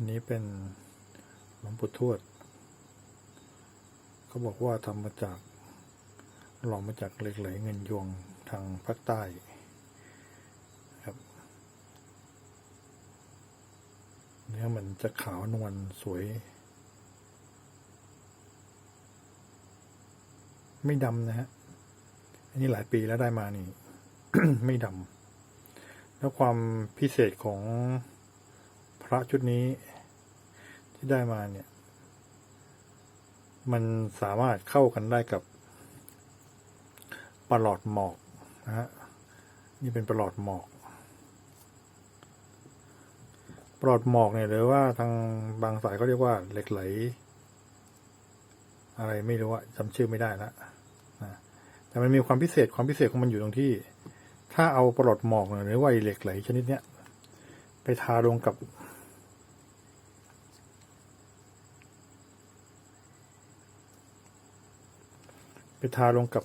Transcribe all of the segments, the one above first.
อันนี้เป็นหลวงปู่ทวด เขาบอกว่าทำมาจากหล่อมาจากเหล็กไหลเงินยวงทางภาคใต้ครับ เนื้อมันจะขาวนวลสวย ไม่ดำนะฮะ อันนี้หลายปีแล้วได้มานี่ ไม่ดำแล้วความพิเศษของ พระชุดนี้ที่ได้มาเนี่ย มันสามารถเข้ากันได้กับประหลอดหมอกนะฮะนี่เป็นประหลอดหมอกปลอดหมอกเนี่ยหรือว่าทางบางสายเขาเรียกว่าเหล็กไหล อะไรไม่รู้อะจำชื่อไม่ได้ละนะแต่มันมีความพิเศษความพิเศษของมันอยู่ตรงที่ ถ้าเอาปลอดหมอกเนี่ยหรือว่าเหล็กไหลชนิดเนี้ยไปทาลงกับ ไปทาลงกับ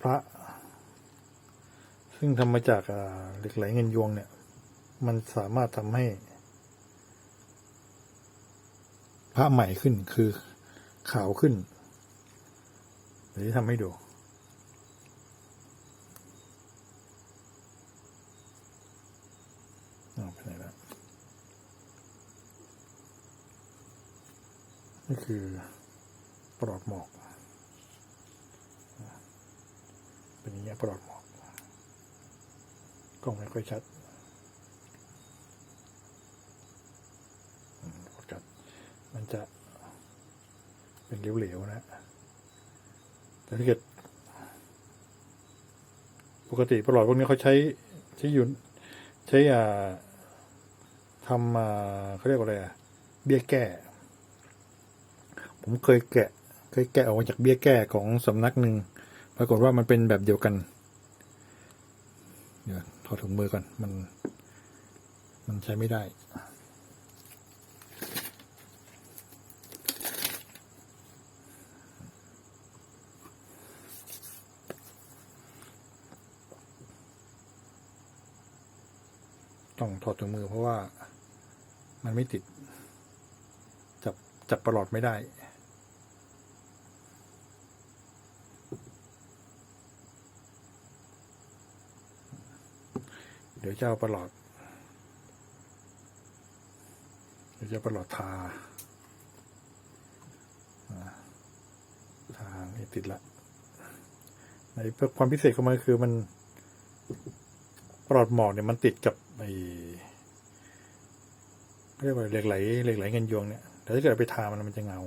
พระ ซึ่งทำมาจากเหล็กไหลเงินยวงเนี่ย มันสามารถทำให้พระใหม่ขึ้นคือขาวขึ้นเดี๋ยวจะทำให้ดูไปไหนแล้วนี่คือปลอดหมอก เป็นอย่างนี้ยปลอดหมอกกล้องไม่ค่อยชัดมโฟกัสมันจะเป็นเหลวๆนะแต่ถ้าเกิดปกติปลอดพวกนี้เขาใช้ใช้ยุนใช้อ่าทำอ่าเขาเรียกว่าอะไรอะเบี้ยแก้ ผมเคยแกะ เคยแกะออกมาจากเบี้ยแก้ของสำนักหนึ่ง ปรากฏว่ามันเป็นแบบเดียวกัน เดี๋ยวถอดถุงมือก่อน มัน มันใช้ไม่ได้ต้องถอดถุงมือเพราะว่ามันไม่ติด จับจับประหลอดไม่ได้ ดี๋ยวจะเอาประหลอด เดี๋ยวจะเอาประหลอดทาทานี่ติดละในความพิเศษของมันคือมันปลอดหมอกเนี่ยมันติดกับไอ้เรียกว่าเหล็กไหลเหล็กไหลเงินยวงเนี่ยแต่ถ้าเกิดไปทามันมันจะเงา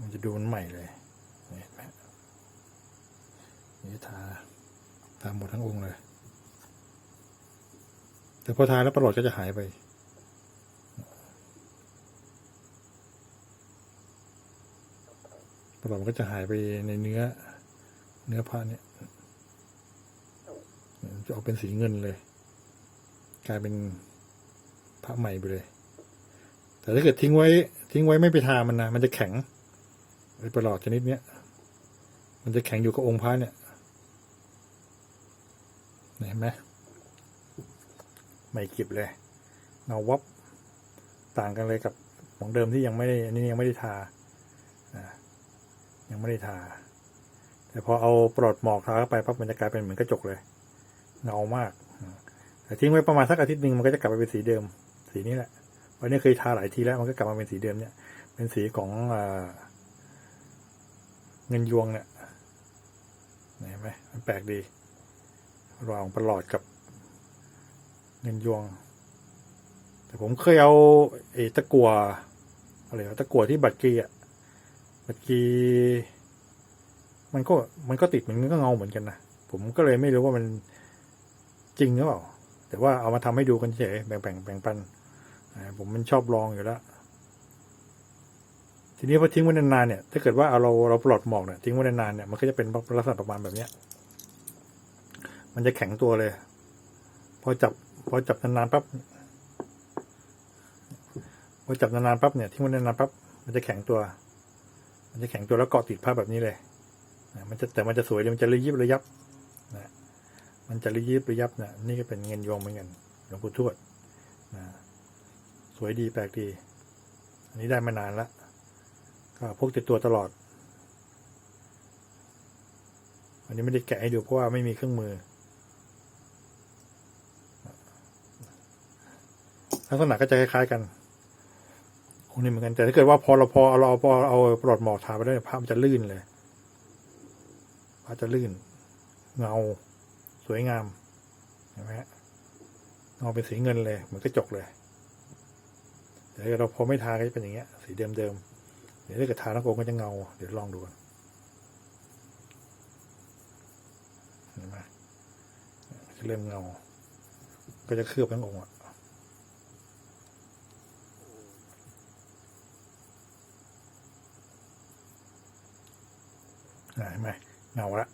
มันจะดูมันใหม่เลยนี่เห็นไหมนี่ทา ทาหมดทั้งองค์เลย แต่พอทาแล้วประหลอดก็จะหายไป ประหลอดมันก็จะหายไปในเนื้อ เนื้อผ้าเนี่ย จะออกเป็นสีเงินเลย กลายเป็นพระใหม่ไปเลย แต่ถ้าเกิดทิ้งไว้ ทิ้งไว้ไม่ไปทามันนะมันจะแข็งไอ้ประหลอดชนิดเนี้ย มันจะแข็งอยู่กับองค์พระเนี่ยเห็นไหม ไม่กิบเลยเงาวับต่างกันเลยกับของเดิมที่ยังไม่ได้อันนี้ยังไม่ได้ทายังไม่ได้ทา แต่พอเอาปลอดหมอกทาเข้าไปปั๊บมันจะกลายเป็นเหมือนกระจกเลย เงามากแต่ทิ้งไว้ประมาณสักอาทิตย์หนึ่งมันก็จะกลับไปเป็นสีเดิม สีนี้แหละวันนี้เคยทาหลายทีแล้วมันก็กลับมาเป็นสีเดิมเนี่ย เป็นสีของเงินยวงเนี่ยเห็นไหมมันแปลกดีระหว่างประหลอดกับ เงินยวง แต่ผมเคยเอาไอ้ตะกัวอะไรตะกัวที่บัตรกีอะบัตรกีมันก็มันก็ติดเหมันก็เงาเหมือนกันนะผมก็เลยไม่รู้ว่ามันจริงหรือเปล่า แต่ว่าเอามาทำให้ดูกันเฉยแบ่งแบ่งแบ่งปันผมมันชอบลองอยู่แล้วทีนี้พอทิ้งไว้นานๆเนี่ย ถ้าเกิดว่าเอาเราเราปลอดหมอกเนี่ยทิ้งไว้นานๆเนี่ยมันก็จะเป็นลักษณะประมาณแบบเนี้ย มันจะแข็งตัวเลย พอจับ พอจับนานๆปั๊บพอจับนานๆปั๊บเนี่ยทิ้งไว้นานๆปั๊บมันจะแข็งตัว มันจะแข็งตัวแล้วเกาะติดผ้าแบบนี้เลยอ่ามันจะแต่มันจะสวยเลยมันจะระยิบระยับนะมันจะระยิบระยับเนี่ยนี่ก็เป็นเงินยวงเหมือนกันหลวงปู่ทวดนะสวยดีแปลกดี อันนี้ได้มานานล้วก็พกติดตัวตลอด อันนี้ไม่ได้แกะให้ดูเพราะว่าไม่มีเครื่องมือ ลักษณะก็จะคล้ายๆกันคงนี้เหมือนกัน แต่ถ้าเกิดว่าพอเราพอเราพอเอาปลอดหมอกทาไปได้ภาพมันจะลื่นเลยภาพจะลื่น เงา สวยงามเห็นไหมฮะเงาเป็นสีเงินเลยเหมือนกระจกเลยแต่ถ้าเราพอไม่ทาก็จะเป็นอย่างเงี้ย สีเดิมๆเดี๋ยวถ้าเกิดทาน้ำโกงก็จะเงา เดี๋ยวลองดูกันเห็นไหมจะเริ่มเงา ก็จะเคลือบทั้งองค์อะ เห็นไหมเงาละ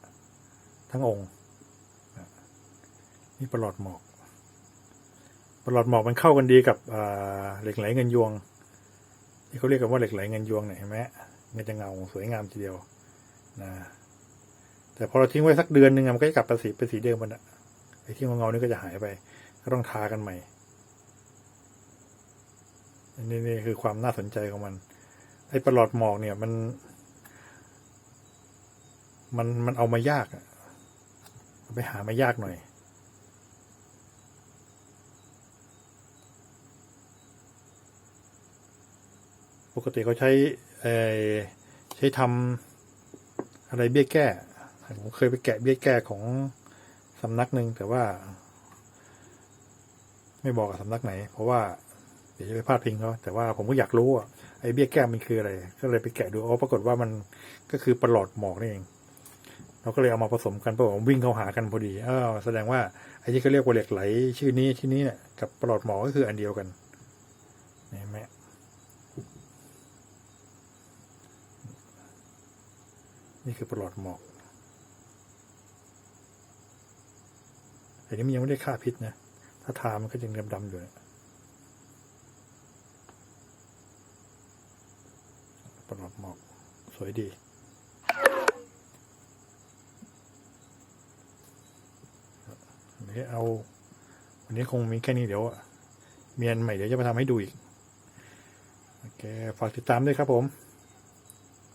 ทั้งองค์นี่ประหลอดหมอกประหลอดหมอกมันเข้ากันดีกับเหล็กไหลเงินยวง ที่เขาเรียกกันว่าเหล็กไหลเงินยวงเนี่ยเห็นไหมมันจะเงาสวยงามทีเดียวนะแต่พอเราทิ้งไว้สักเดือนหนึ่งมันก็จะกลับเป็นสีเป็นสีเดิมมันอะไอ้ที่เงาๆนี่ก็จะหายไป ก็ต้องทากันใหม่อันนี่นี่คือความน่าสนใจของมัน ไอ้ประหลอดหมอกเนี่ยมัน มันมันเอามายากอะไปหามายากหน่อย ปกติเขาใช้ใช้ทำอะไรเบี้ยแก้ ผมเคยไปแกะเบี้ยแก้ของสำนักหนึ่งแต่ว่า ไม่บอกกับสำนักไหน เพราะว่าเดี๋ยวจะไปพลาดพิงเขาแต่ว่าผมก็อยากรู้อะไอ้เบี้ยแก้มันคืออะไร ก็เลยไปแกะดูอ๋อปรากฏว่ามันก็คือประหลอดหมอกนี่เอง เราก็เลยเอามาผสมกันเพราะว่าวิ่งเข้าหากันพอดีอ้าวแสดงว่าไอ้ที่เขาเรียกว่าเหล็กไหล ชื่อนี้ที่นี้เนี่ยกับปลอดหมอกก็คืออันเดียวกันเห็นไหมนี่คือปลอดหมอกอันนี้มันยังไม่ได้ฆ่าพิษนะ ถ้าทามันก็ยังดำๆอยู่นะปลอดหมอก สวยดี วันนี้เอา วันนี้คงมีแค่นี้เดี๋ยวอะมียนใหม่เดี๋ยวจะมาทำให้ดูอีก โอเค ฝากติดตามด้วยครับผม